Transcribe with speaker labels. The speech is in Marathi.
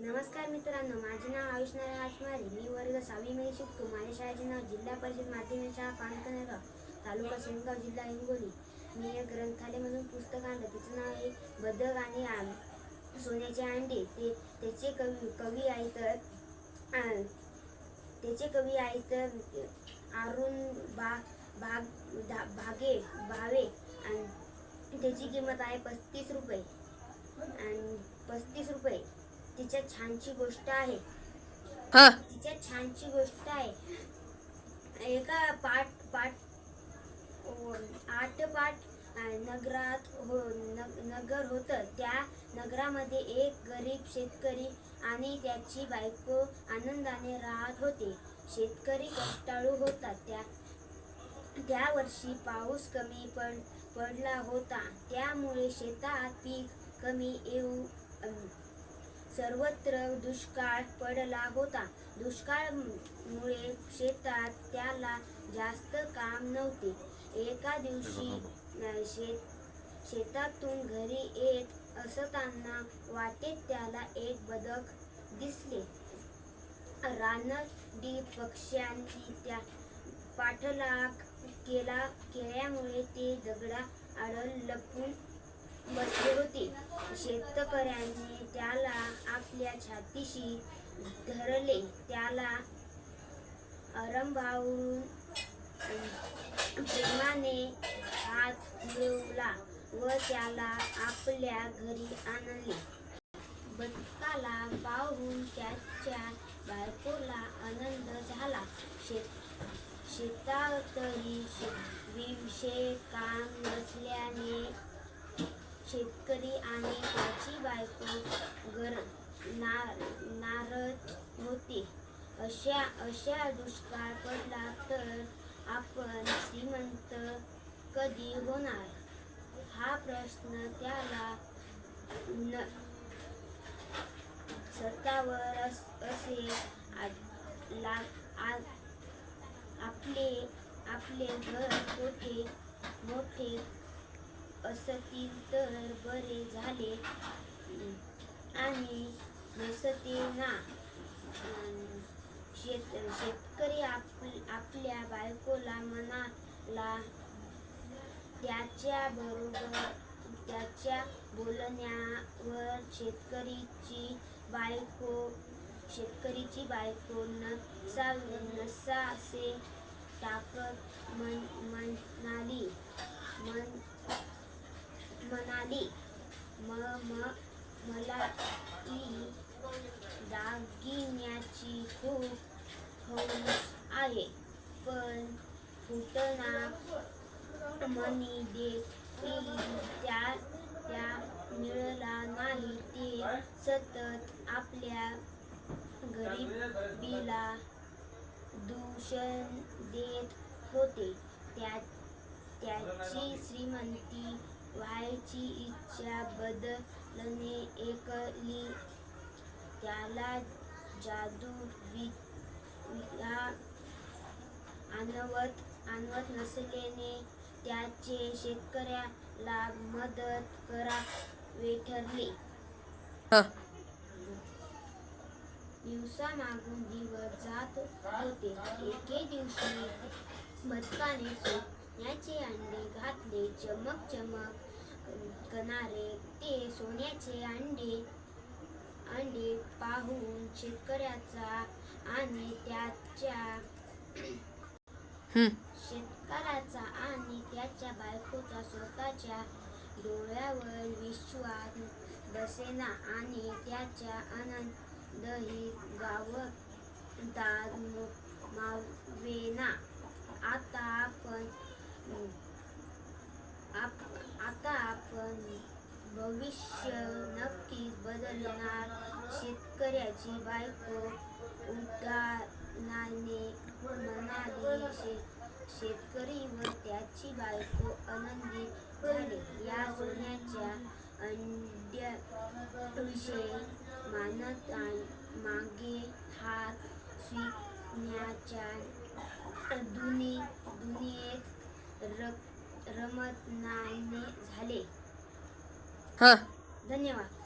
Speaker 1: नमस्कार मित्रांनो माझे नाव आयुष नारायण मी वर्ग सहावीमध्ये शिकतो. माझ्या शाळेचे नाव जिल्हा परिषद माध्यमिक शाळा पानकनेगाव तालुका शेनगाव जिल्हा हिंगोली. मी एक ग्रंथालयमधून पुस्तक आणलं. तिचं नाव आहे बदक आणि सोन्याचे अंडे. ते त्याचे कवी कवी आहे तर त्याचे कवी आहेत अरुण बा भाग धा- भागे भावे. आणि त्याची किंमत आहे पस्तीस रुपये. आणि पस्तीस रुपये. तिच्या छानची गोष्ट आहे.
Speaker 2: हा.
Speaker 1: तिच्या छानची गोष्ट आहे. एका पाठ पाठ अ, आठ पाठ नगरात हो नग नगर होतं. त्या नगरामध्ये एक गरीब शेतकरी आणि त्याची बायको आनंदाने राहत होते. शेतकरी कष्टाळू होता. त्या त्या वर्षी पाऊस कमी पड पडला होता. त्यामुळे शेतात पीक कमी येऊ सर्वत्र दुष्काळ पडला होता. दुष्काळमुळे शेतात त्याला जास्त काम नव्हते. एका दिवशी शेत शेतातून घरी येत असताना वाटेत त्याला एक बदक दिसले. रानडी पक्ष्यांनी त्या पाठलाग केला केल्यामुळे ते दगडा आड लपून बसले होते. शेतकऱ्यांनी त्याला आपल्या छातीशी धरले. त्याला आरंभावरून प्रेमाने हात मिळवला व त्याला आपल्या घरी आणले. बदकाला पाहून त्याच्या बायकोला आनंद झाला. शेत शेतातही शे- विषय काम नसल्याने शेतकरी आणि त्याची बायको गर नार नारद होते. अशा अशा दुष्काळ पडला तर आपण श्रीमंत कधी होणार? हा प्रश्न त्याला न स्वतःवर अस- असे आ- ला आ- आपले आपले घर मोठे मोठे असतील तर बरे झाले. आणि नसते ना शेत शेतकरी आप आपल्या बायकोला मनाला त्याच्या बरोबर त्याच्या बोलण्यावर शेतकरीची बायको शेतकरीची बायको नसा असे टाकत मन म्हणाली. मन म्हणाली म म मला ती दागिन्याची खूप हौस आहे पण फुटना मनी देखील त्या त्या मिळला नाही ते सतत आपल्या गरीबीला दूषण देत होते. त्या त्याची श्रीमंती व्हायची इच्छा बदलणे एकली. त्याला जादू विद्या आणवत आणवत नसल्याने त्याचे शेतकऱ्याला मदत करावे ठरले.
Speaker 2: हा.
Speaker 1: दिवसामागून दिवस जात होते. एके दिवशी बदकाने सोन्याचे अंडे घातले. चमक चमक करणारे ते सोन्याचे अंडे अंडे पाहून शेतकऱ्याचा आणि त्याच्या शेतकऱ्याचा आणि त्याच्या बायकोचा स्वतःच्या डोळ्यावर विश्वास बसेना आणि त्याच्या आनंदही गावतात मावेना. आता आपण आप- आता आपण भविष्य नक्कीच बदलणार. शेतकऱ्याची बायको उद्गाराने म्हणाली शे शेतकरी व त्याची बायको आनंदित झाले. या सोन्याच्या अंड्याविषयी मानत मागे हात स्विकण्याच्या दुनी दुनियेत र रमतनाने झाले.
Speaker 2: हा.
Speaker 1: धन्यवाद.